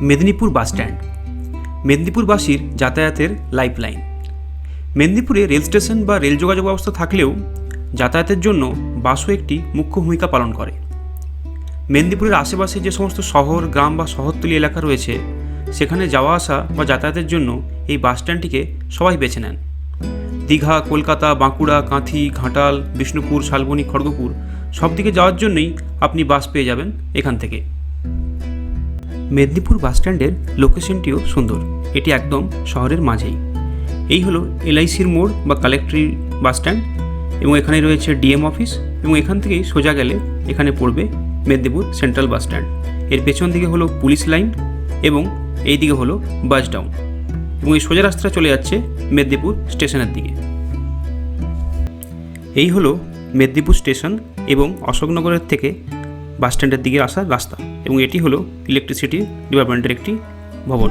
Medinipur bus stand মেদিনীপুরবাসীর যাতায়াতের lifeline. মেদিনীপুরে rail station বা রেল যোগাযোগ ব্যবস্থা থাকলেও যাতায়াতের জন্য বাসও একটি মুখ্য ভূমিকা পালন করে। মেদিনীপুরের আশেপাশে যে সমস্ত শহর, গ্রাম বা শহরতলি এলাকা রয়েছে, সেখানে যাওয়া আসা বা যাতায়াতের জন্য এই বাস স্ট্যান্ডটিকে সবাই বেছে নেন। দীঘা, কলকাতা, বাঁকুড়া, কাঁথি, ঘাটাল, বিষ্ণুপুর, শালবনী, খড়গপুর সব দিকে যাওয়ার জন্যই আপনি বাস পেয়ে যাবেন এখান থেকে। মেদিনীপুর বাসস্ট্যান্ডের লোকেশনটিও সুন্দর। এটি একদম শহরের মাঝেই। এই হলো এলআইসির মোড় বা কালেক্টরি বাসস্ট্যান্ড এবং এখানে রয়েছে ডিএম অফিস এবং এখান থেকেই সোজা গেলে এখানে পড়বে মেদিনীপুর সেন্ট্রাল বাস স্ট্যান্ড। এর পেছন দিকে হলো পুলিশ লাইন এবং এই দিকে হলো বাস ডাউন এবং এই সোজা রাস্তা চলে যাচ্ছে মেদিনীপুর স্টেশনের দিকে। এই হলো মেদিনীপুর স্টেশন এবং অশোকনগরের থেকে বাস স্ট্যান্ডের দিকে আসার রাস্তা এবং এটি হলো ইলেকট্রিসিটি ডিপার্টমেন্টের একটি ভবন।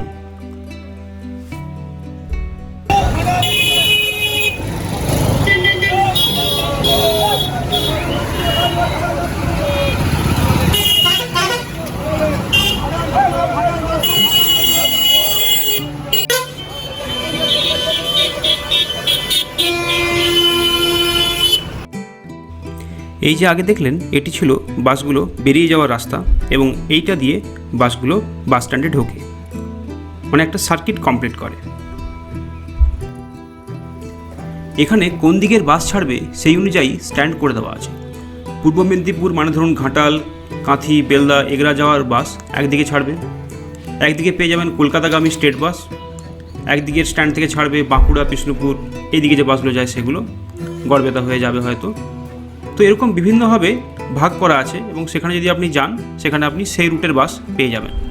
এই যে আগে দেখলেন, এটি ছিল বাসগুলো বেরিয়ে যাওয়ার রাস্তা এবং এইটা দিয়ে বাসগুলো বাস স্ট্যান্ডে ঢোকে। মানে একটা সার্কিট কমপ্লিট করে। এখানে কোন দিকের বাস ছাড়বে সেই অনুযায়ী স্ট্যান্ড করে দেওয়া আছে। পূর্ব মেদিনীপুর মানে ধরুন ঘাটাল, কাঁথি, বেলদা, এগরা যাওয়ার বাস একদিকে ছাড়বে। একদিকে পেয়ে যাবেন কলকাতাগামী স্টেট বাস। একদিকের স্ট্যান্ড থেকে ছাড়বে বাঁকুড়া, বিষ্ণুপুর। এইদিকে যে বাসগুলো যায় সেগুলো গড়বেতা হয়ে যাবে হয়তো। তো এরকম বিভিন্নভাবে ভাগ করা আছে এবং সেখানে যদি আপনি যান, সেখানে আপনি সেই রুটের বাস পেয়ে যাবেন।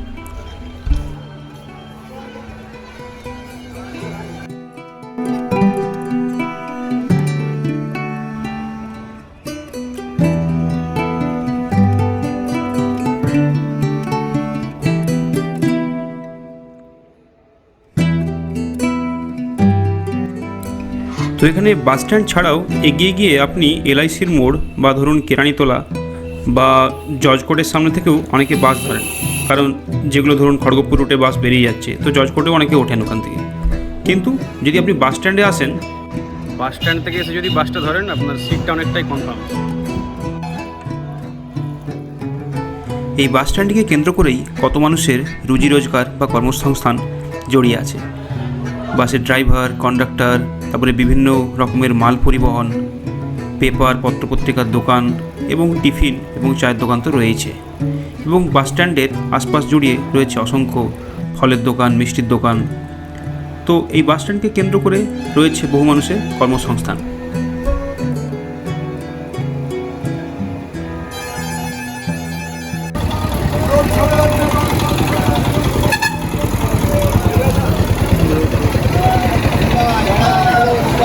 তো এখানে বাস স্ট্যান্ড ছাড়াও এগিয়ে গিয়ে আপনি এলআইসির মোড় বা ধরুন কেরানিতলা বা জজকোটের সামনে থেকেও অনেকে বাস ধরেন। কারণ যেগুলো ধরুন খড়গপুর রুটে বাস বেরিয়ে যাচ্ছে তো জজকোটেও অনেকে ওঠেন ওখান থেকে। কিন্তু যদি আপনি বাস স্ট্যান্ডে আসেন বাস স্ট্যান্ড থেকে এসে যদি বাসটা ধরেন আপনার সিটটা অনেকটাই কনফার্ম এই বাস স্ট্যান্ডটিকে কেন্দ্র করেই কত মানুষের রুজি রোজগার বা কর্মসংস্থান জড়িয়ে আছে। বাসের ড্রাইভার কন্ডাক্টর তারপরে বিভিন্ন রকমের মাল পরিবহন, পেপার, পত্রপত্রিকার দোকান এবং টিফিন এবং চায়ের দোকান তো রয়েছে এবং বাসস্ট্যান্ডের আশপাশ জুড়িয়ে রয়েছে অসংখ্য ফলের দোকান, মিষ্টির দোকান। তো এই বাসস্ট্যান্ডকে কেন্দ্র করে রয়েছে বহু মানুষের কর্মসংস্থান।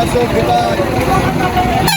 আছে গোটা